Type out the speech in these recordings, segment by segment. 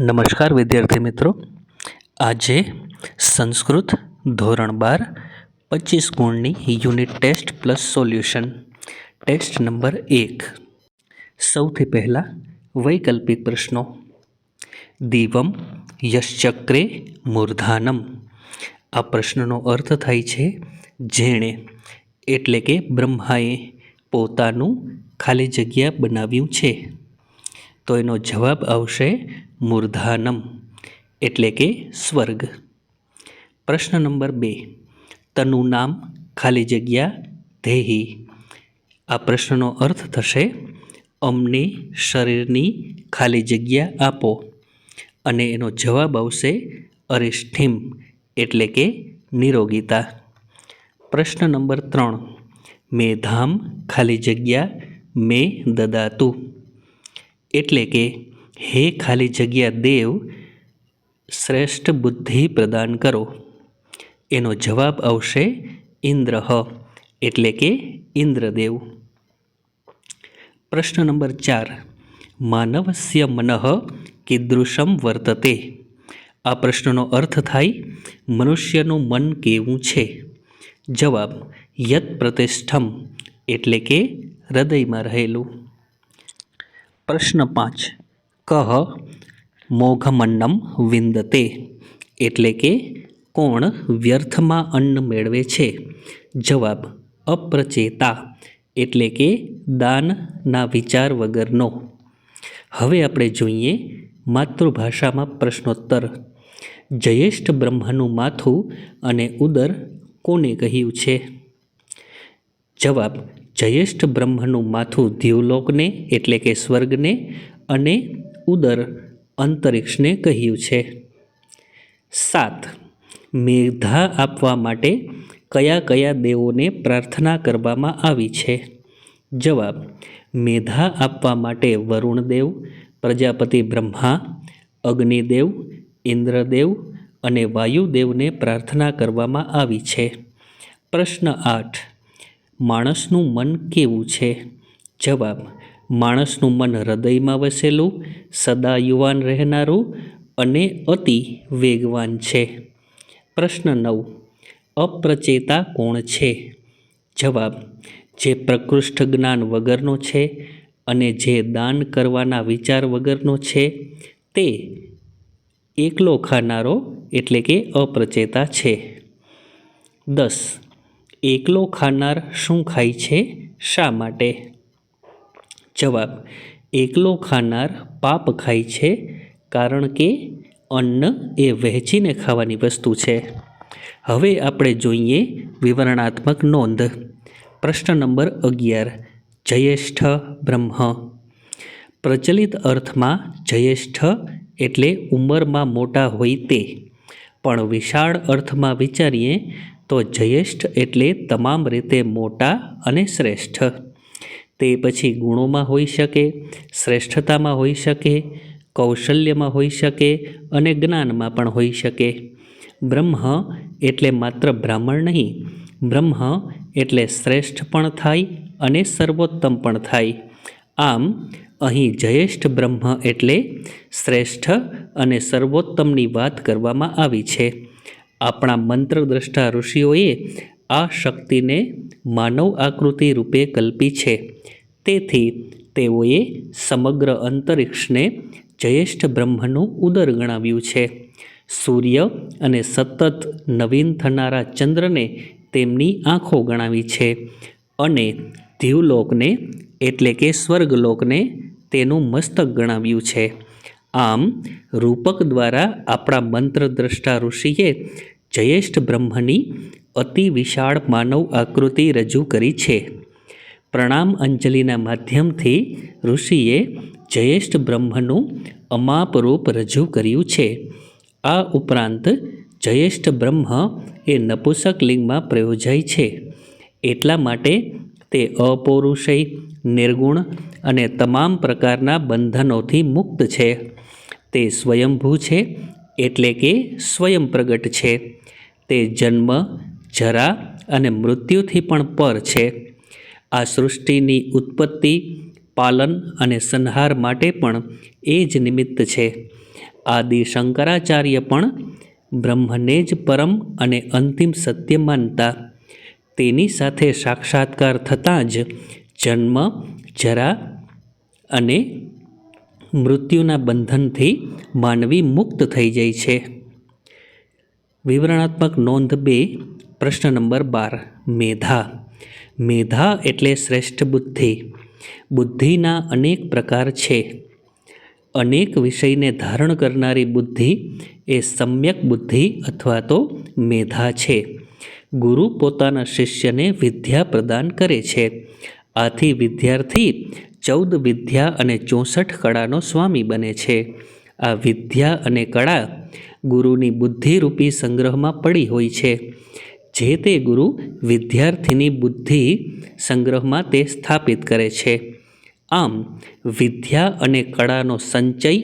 નમસ્કાર વિદ્યાર્થી મિત્રો. આજે સંસ્કૃત ધોરણ બાર પચીસ ગુણની unit test plus solution. Test number એક. સૌથી પહેલાં વૈકલ્પિક પ્રશ્નો. દીવમ યશ્ચક્રે મૂર્ધાનમ. આ પ્રશ્નનો અર્થ થાય છે જેણે, એટલે કે બ્રહ્માએ પોતાનું ખાલી જગ્યા બનાવ્યું છે. તો એનો જવાબ આવશે મૂર્ધાનમ, એટલે કે સ્વર્ગ. પ્રશ્ન નંબર બે તનું નામ ખાલી જગ્યા ધેહી. આ પ્રશ્નનો અર્થ થશે, અમને શરીરની ખાલી જગ્યા આપો. અને એનો જવાબ આવશે અરિષ્ઠિમ, એટલે કે નિરોગીતા. પ્રશ્ન નંબર ત્રણ, મેધામ ખાલી જગ્યા મેં દદાતું. એટલે કે, હે ખાલી જગ્યા દેવ, શ્રેષ્ઠ બુદ્ધિ પ્રદાન કરો. એનો જવાબ આવશે ઇન્દ્ર એટલે કે ઇન્દ્રદેવ. પ્રશ્ન નંબર ચાર. માનવસ્ય મનઃ કીદૃશમ વર્તતે. આ પ્રશ્નનો અર્થ થાય, મનુષ્યનું મન કેવું છે? જવાબ યત પ્રતિષ્ઠમ એટલે કે, હૃદયમાં રહેલું. પ્રશ્ન પાંચ. કહ મોઘમન્નમ વિંદતે એટલે કે કોણ વ્યર્થમાં અન્ન મેળવે છે? જવાબ, અપ્રચેતા એટલે કે દાનના વિચાર વગરનો. હવે આપણે જોઈએ માતૃભાષામાં પ્રશ્નોત્તર. જયેષ્ઠ બ્રહ્માનું માથું અને ઉદર કોને કહ્યું છે? જવાબ જયેષ્ઠ બ્રહ્મનું માથું દ્યુલોકને એટલે કે સ્વર્ગને અને ઉદર અંતરિક્ષને કહ્યું છે. સાત. મેધા આપવા માટે કયા કયા દેવોને પ્રાર્થના કરવામાં આવી છે? જવાબ મેધા આપવા માટે વરુણદેવ, પ્રજાપતિ બ્રહ્મા, અગ્નિદેવ, ઇન્દ્રદેવ અને વાયુદેવને પ્રાર્થના કરવામાં આવી છે. પ્રશ્ન આઠ. માણસનું મન કેવું છે? જવાબ, માણસનું મન હૃદયમાં વસેલું, સદા યુવાન રહેનારું અને અતિ વેગવાન છે. પ્રશ્ન નવ, અપ્રચેતા કોણ છે? જવાબ, જે પ્રકૃષ્ઠ જ્ઞાન વગરનો છે અને જે દાન કરવાના વિચાર વગરનો છે, તે એકલો ખાનારો એટલે કે અપ્રચેતા છે. દસ એકલો ખાનાર શું ખાય છે? શા માટે? જવાબ, એકલો ખાનાર પાપ ખાય છે કારણ કે અન્ન એ વહેંચીને ખાવાની વસ્તુ છે. હવે આપણે જોઈએ વિવરણાત્મક નોંધ. પ્રશ્ન નંબર અગિયાર, જયેષ્ઠ બ્રહ્મ. પ્રચલિત અર્થમાં જયેષ્ઠ એટલે ઉંમરમાં મોટા હોય તે. પણ વિશાળ અર્થમાં વિચારીએ તો જયેષ્ઠ એટલે તમામ રીતે મોટા અને શ્રેષ્ઠ. તે પછી ગુણોમાં હોઈ શકે, શ્રેષ્ઠતામાં હોઈ શકે, કૌશલ્યમાં હોઈ શકે અને જ્ઞાનમાં પણ હોઈ શકે. બ્રહ્મ એટલે માત્ર બ્રાહ્મણ નહીં, બ્રહ્મ એટલે શ્રેષ્ઠ પણ થાય અને સર્વોત્તમ પણ થાય. આમ, અહીં જયેષ્ઠ બ્રહ્મ એટલે શ્રેષ્ઠ અને સર્વોત્તમની વાત કરવામાં આવી છે. આપણા મંત્રદ્રષ્ટા ઋષિઓએ આ શક્તિને માનવ આકૃતિ રૂપે કલ્પી છે. તેથી તેઓએ સમગ્ર અંતરિક્ષને જયેષ્ઠ બ્રહ્મનું ઉદર ગણાવ્યું છે. સૂર્ય અને સતત નવીન થનારા ચંદ્રને તેમની આંખો ગણાવી છે અને દીવલોકને એટલે કે સ્વર્ગલોકને તેનું મસ્તક ગણાવ્યું છે. આમ રૂપક દ્વારા આપણા મંત્રદ્રષ્ટા ઋષિએ જયેષ્ઠ બ્રહ્મની અતિ વિશાળ માનવ આકૃતિ રજૂ કરી છે. પ્રણામ અંજલિના માધ્યમથી ઋષિએ જયેષ્ઠ બ્રહ્મનું અમાપ રૂપ રજૂ કર્યું છે. આ ઉપરાંત જયેષ્ઠ બ્રહ્મ એ નપુસક લિંગમાં પ્રયોજાય છે. એટલા માટે તે અપૌરુષય, નિર્ગુણ અને તમામ પ્રકારના બંધનોથી મુક્ત છે. તે સ્વયંભૂ છે એટલે કે સ્વયં પ્રગટ છે. તે જન્મ, જરા અને મૃત્યુથી પણ પર છે. આ સૃષ્ટિની ઉત્પત્તિ, પાલન અને સંહાર માટે પણ એ જ નિમિત્ત છે. આદિ શંકરાચાર્ય પણ બ્રહ્મને જ પરમ અને અંતિમ સત્ય માનતા. તેની સાથે સાક્ષાત્કાર થતાં જ જન્મ, જરા અને મૃત્યુના બંધનથી માનવી મુક્ત થઈ જાય છે. વિવરણાત્મક નોંધ બે, પ્રશ્ન નંબર બાર, મેધા. મેધા એટલે શ્રેષ્ઠ બુદ્ધિ. બુદ્ધિના અનેક પ્રકાર છે. અનેક વિષયને ધારણ કરનારી બુદ્ધિ એ સમ્યક બુદ્ધિ અથવા તો મેધા છે. ગુરુ પોતાના શિષ્યને વિદ્યા પ્રદાન કરે છે. આથી વિદ્યાર્થી ચૌદ વિદ્યા અને ચોસઠ કળાનો સ્વામી બને છે. આ વિદ્યા અને કળા ગુરુની બુદ્ધિરૂપી સંગ્રહમાં પડી હોય છે. જે તે ગુરુ વિદ્યાર્થીની બુદ્ધિ સંગ્રહમાં તે સ્થાપિત કરે છે. આમ, વિદ્યા અને કળાનો સંચય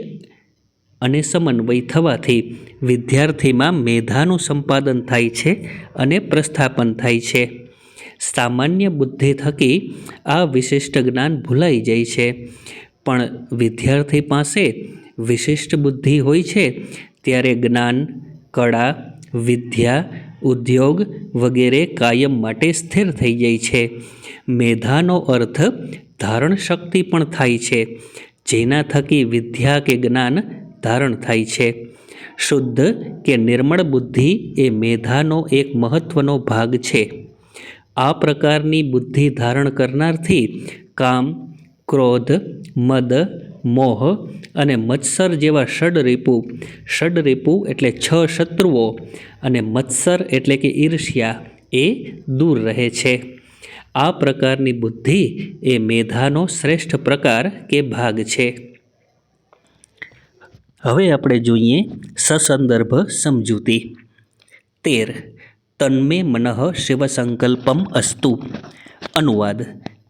અને સમન્વય થવાથી વિદ્યાર્થીમાં મેધાનું સંપાદન થાય છે અને પ્રસ્થાપન થાય છે. સામાન્ય બુદ્ધિ થકી આ વિશિષ્ટ જ્ઞાન ભૂલાઈ જાય છે. પણ વિદ્યાર્થી પાસે વિશિષ્ટ બુદ્ધિ હોય છે, ત્યારે જ્ઞાન, કળા, વિદ્યા, ઉદ્યોગ વગેરે કાયમ માટે સ્થિર થઈ જાય છે. મેધાનો અર્થ ધારણ શક્તિ પણ થાય છે, જેના થકી વિદ્યા કે જ્ઞાન ધારણ થાય છે. શુદ્ધ કે નિર્મળ બુદ્ધિ એ મેધાનો એક મહત્ત્વનો ભાગ છે. આ પ્રકારની બુદ્ધિ ધારણ કરનારથી કામ, ક્રોધ, મદ, મોહ અને મત્સર જેવા ષડરીપુ ષડરીપુ એટલે છ શત્રુઓ અને મત્સર એટલે કે ઈર્ષ્યા એ દૂર રહે છે. આ પ્રકારની બુદ્ધિ એ મેધાનો શ્રેષ્ઠ પ્રકાર કે ભાગ છે. હવે આપણે જોઈએ સસંદર્ભ સમજૂતી. તેર. તન્મે મનઃ શિવસંકલ્પમ અસ્તુ. અનુવાદ,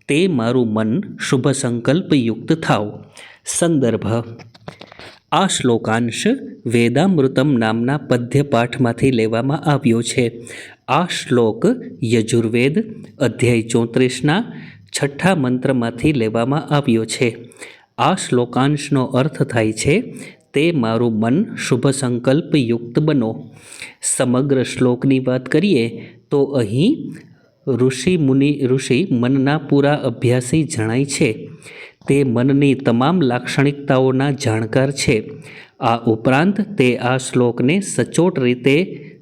તે મારું મન શુભ સંકલ્પયુક્ત થાવ સંદર્ભ, આ શ્લોકાંશ વેદામૃતમ નામના પદ્યપાઠમાંથી લેવામાં આવ્યો છે. આ શ્લોક યજુર્વેદ અધ્યાય ચોત્રીસના છઠ્ઠા મંત્રમાંથી લેવામાં આવ્યો છે. આ શ્લોકાંશનો અર્થ થાય છે તે મારું મન શુભ સંકલ્પયુક્ત બનો. સમગ્ર શ્લોકની વાત કરીએ તો અહીં ઋષિ મુનિ, ઋષિ મનના પૂરા અભ્યાસી જણાય છે. તે મનની તમામ લાક્ષણિકતાઓના જાણકાર છે. આ ઉપરાંત તે આ શ્લોકને સચોટ રીતે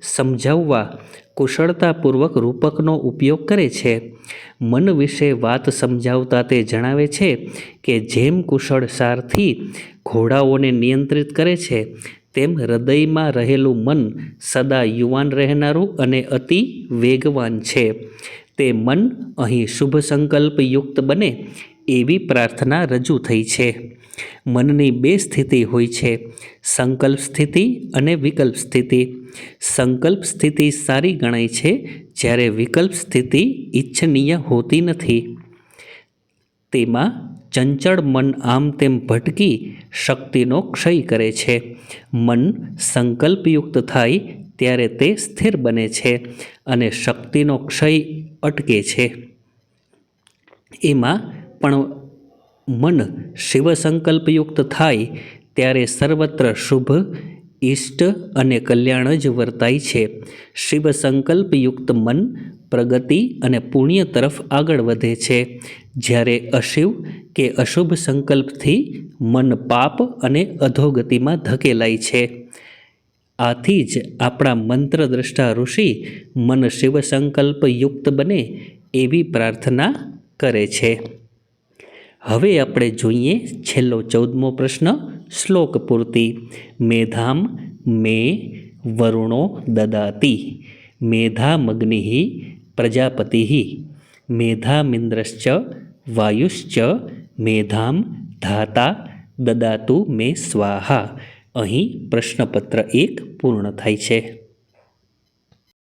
સમજાવવા કુશળતાપૂર્વક રૂપકનો ઉપયોગ કરે છે. મન વિશે વાત સમજાવતા તે જણાવે છે કે જેમ કુશળ સારથી ઘોડાઓને નિયંત્રિત કરે છે, તેમ હૃદયમાં રહેલું મન સદા યુવાન રહેનારું અને અતિ વેગવાન છે. તે મન અહીં શુભ સંકલ્પયુક્ત બને એવી પ્રાર્થના રજૂ થઈ છે. મનની બે સ્થિતિ હોય છે. સંકલ્પ સ્થિતિ અને વિકલ્પ સ્થિતિ. સંકલ્પ સ્થિતિ સારી ગણાય છે જ્યારે વિકલ્પ સ્થિતિ ઈચ્છનીય હોતી નથી. તેમાં ચંચળ મન આમ તેમ ભટકી શક્તિનો ક્ષય કરે છે. મન સંકલ્પયુક્ત થાય ત્યારે તે સ્થિર બને છે અને શક્તિનો ક્ષય અટકે છે. એમાં પણ મન શિવસંકલ્પયુક્ત થાય ત્યારે સર્વત્ર શુભ ઇષ્ટ અને કલ્યાણ જ વર્તાય છે. શિવ સંકલ્પયુક્ત મન પ્રગતિ અને પુણ્ય તરફ આગળ વધે છે. જ્યારે અશિવ કે અશુભ સંકલ્પથી મન પાપ અને અધોગતિમાં ધકેલાય છે. આથી જ આપણા મંત્રદ્રષ્ટા ઋષિ મન શિવ સંકલ્પયુક્ત બને એવી પ્રાર્થના કરે છે. હવે આપણે જોઈએ છેલ્લો ચૌદમો પ્રશ્ન, શ્લોક પૂર્તિ. મેધામ મે વરુણો દદાતિ. મેધામગ્નિ પ્રજાપતિ. મેધામિન્દ્રશ્ચ વાયુશ્ચ. મેધામ ધાતા દદાતુ મે સ્વાહા. અહીં પ્રશ્નપત્ર એક પૂર્ણ થાય છે.